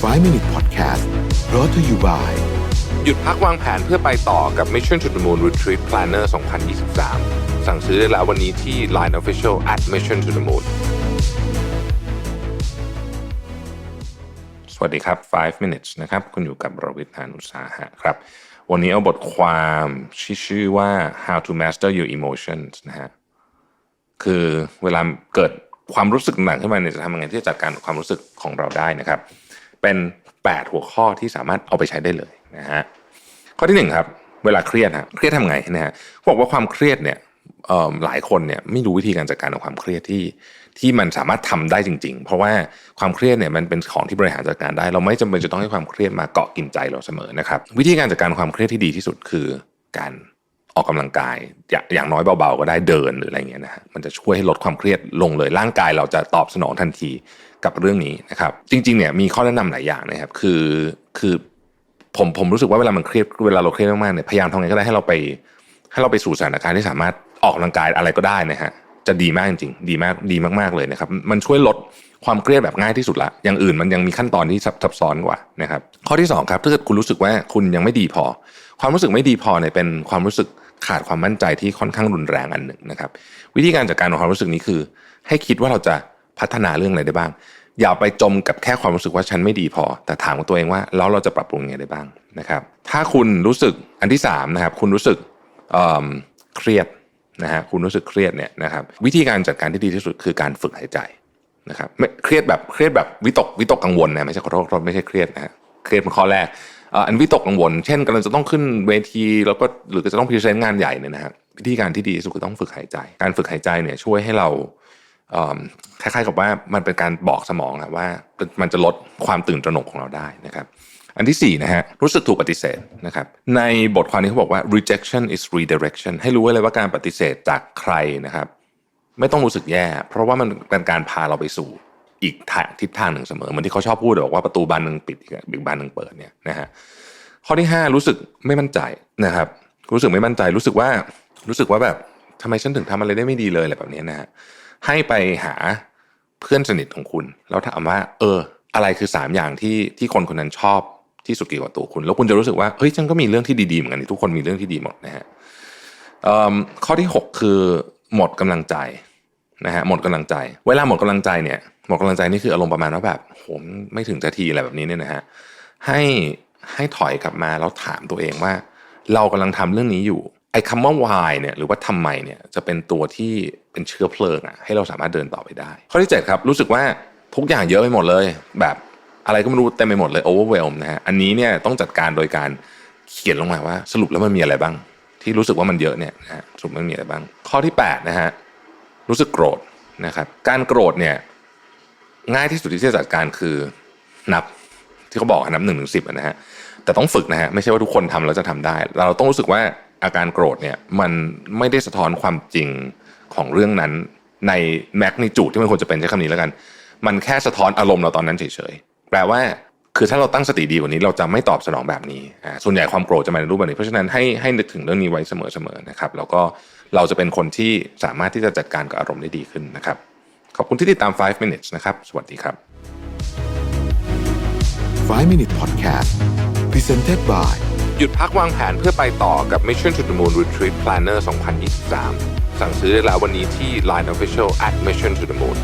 5 Minute Podcast brought to you by หยุดพักวางแผนเพื่อไปต่อกับ Mission to the Moon Retreat Planner 2023 สั่งซื้อได้แล้ววันนี้ที่ Line Official at Mission to the Moon สวัสดีครับ 5 minutes นะครับ คุณอยู่กับรวิทย์หานุสาหะครับ วันนี้เอาบทความชื่อว่า how to master your emotions นะฮะ คือเวลาเกิดความรู้สึกหนักขึ้นมาเนี่ยจะทำยังไงที่จะจัดการกับความรู้สึกของเราได้นะครับ เป็น 8 หัวข้อที่สามารถเอาไปใช้ได้เลยนะฮะข้อที่หนึ่งครับเวลาเครียดฮะเครียดทำไงนะฮะเขาบอกว่าความเครียดเนี่ยหลายคนเนี่ยไม่รู้วิธีการจัดการกับความเครียดที่ที่มันสามารถทำได้จริง ๆ เพราะว่าความเครียดเนี่ยมันเป็นของที่บริหารจัดการได้ เราไม่จำเป็นจะต้องให้ความเครียดมาเกาะกินใจเราเสมอนะครับ วิธีการจัดการความเครียดที่ดีที่สุดคือการ ออกกำลังกายอย่างน้อยเบาๆก็ได้เดินหรืออะไรเงี้ยนะฮะมันจะช่วยให้ลดความเครียดลงเลยร่างกายเราจะตอบสนองทันทีกับเรื่องนี้นะครับ จริงๆเนี่ยมีข้อแนะนำหลายอย่างนะครับ คือคือผมผมรู้สึกว่าเวลามันเครียดเวลาเราเครียดมากๆเนี่ยพยายามทำไงก็ได้ให้เราไป ให้เราไปสู่สถานการณ์ที่สามารถออกกำลังกายอะไรก็ได้นะฮะจะดีมากจริงๆดีมากดีมากๆเลยนะครับ มันช่วยลดความเครียดแบบง่ายที่สุดละ อย่างอื่นมันยังมีขั้นตอนที่ซับซับซ้อนกว่านะครับ ข้อที่สองครับถ้าเกิดคุณรู้สึกว่าคุณยังไม่ดีพอ ความรู้สึกไม่ดีพอเนี่ยเป็นความรู้สึก ขาดความมั่นใจที่ค่อนข้างรุนแรงอันหนึ่งนะครับ วิธีการจัดการของความรู้สึกนี้คือ ให้คิดว่าเราจะพัฒนาเรื่องอะไรได้บ้าง อย่าไปจมกับแค่ความรู้สึกว่าฉันไม่ดีพอ แต่ถามตัวเองว่าแล้วเราจะปรับปรุงยังไงได้บ้างนะครับ ถ้าคุณรู้สึกอันที่สามนะครับคุณรู้สึกเเครียดนะฮะคุณรู้สึกเครียดเนี่ยนะครับ วิธีการจัดการที่ดีที่สุดคือการฝึกหายใจนะครับไม่เครียดแบบเครียดแบบวิตกวิตกกังวลนะไม่ใช่ขอโทษครับไม่ใช่เครียดนะฮะเครียดเป็นข้อแรก อันวิตกกังวล เช่นกำลังจะต้องขึ้นเวทีแล้วก็หรือจะต้องพรีเซนต์งานใหญ่เนี่ยนะฮะวิธีการที่ดีที่สุดคือต้องฝึกหายใจ การฝึกหายใจเนี่ยช่วยให้เราคล้ายๆกับว่ามันเป็นการบอกสมองอะว่ามันจะลดความตื่นตระหนกของเราได้นะครับ อันที่สี่นะฮะรู้สึกถูกปฏิเสธนะครับในบทความนี้เขาบอกว่า rejection is redirection ให้รู้ไว้เลยว่าการปฏิเสธจากใครนะครับ ไม่ต้องรู้สึกแย่ เพราะว่ามันเป็นการพาเราไปสู่ อีกทางทิศทางหนึ่งเสมอเหมือนที่เขาชอบพูดบอกว่าประตูบานหนึ่งปิดอีกอีกบานหนึ่งเปิดเนี่ยนะฮะข้อที่ 5 รู้สึกไม่มั่นใจนะครับ รู้สึกไม่มั่นใจรู้สึกว่ารู้สึกว่าแบบทำไมฉันถึงทำอะไรได้ไม่ดีเลยอะไรแบบนี้นะฮะให้ไปหาเพื่อนสนิทของคุณ แล้วถามว่า เออ อะไรคือ 3 อย่างที่ที่คนคนนั้นชอบที่สุดเกี่ยวกับตัวคุณ แล้วคุณจะรู้สึกว่าเฮ้ยฉันก็มีเรื่องที่ดีๆเหมือนกันทุกคนมีเรื่องที่ดีหมดนะฮะข้อที่ 6 คือหมดกำลังใจ นะฮะหมดกำลังใจ เวลาหมดกำลังใจเนี่ยหมดกำลังใจนี่คืออารมณ์ประมาณว่าแบบโหไม่ถึงจะทีอะไรแบบนี้เนี่ยนะฮะให้ให้ถอยกลับมาแล้วถามตัวเองว่า เรากำลังทำเรื่องนี้อยู่ไอ้คำว่า why เนี่ยหรือว่าทำไมเนี่ยจะเป็นตัวที่เป็นเชื้อเพลิงอะให้เราสามารถเดินต่อไปได้ ข้อที่เจ็ดครับรู้สึกว่าทุกอย่างเยอะไปหมดเลย แบบอะไรก็ไม่รู้เต็มไปหมดเลย overwhelm นะฮะอันนี้เนี่ยต้องจัดการโดยการเขียนลงมาว่า สรุปแล้วมันมีอะไรบ้าง ที่รู้สึกว่ามันเยอะเนี่ยนะฮะสรุปมันมีอะไรบ้าง ข้อที่แปดนะฮะ รู้สึกโกรธนะครับ การโกรธเนี่ยง่ายที่สุดที่จะจัดการคือนับที่เขาบอกนับหนึ่งถึงสิบนะฮะแต่ต้องฝึกนะฮะไม่ใช่ว่าทุกคนทำแล้วจะทำได้ เราต้องรู้สึกว่าอาการโกรธเนี่ยมันไม่ได้สะท้อนความจริงของเรื่องนั้นในแมกนิจูดที่มันควรจะเป็นใช้คำนี้แล้วกัน มันแค่สะท้อนอารมณ์เราตอนนั้นเฉยๆแปลว่า คือถ้าเราตั้งสติดีกว่านี้เราจะไม่ตอบสนองแบบนี้อ่าส่วนใหญ่ความโกรธจะมาในรูปแบบนี้ เพราะฉะนั้นให้ให้นึกถึงเรื่องนี้ไว้เสมอๆนะครับ แล้วก็เราจะเป็นคนที่สามารถที่จะจัดการกับอารมณ์ได้ดีขึ้นนะครับ ขอบคุณที่ติดตาม 5 minutes นะครับ สวัสดีครับ 5 Minute Podcast presented by หยุดพักวางแผนเพื่อไปต่อกับ Mission to the Moon Retreat Planner 2023 สั่งซื้อได้แล้ววันนี้ที่ Line Official at Mission to the Moon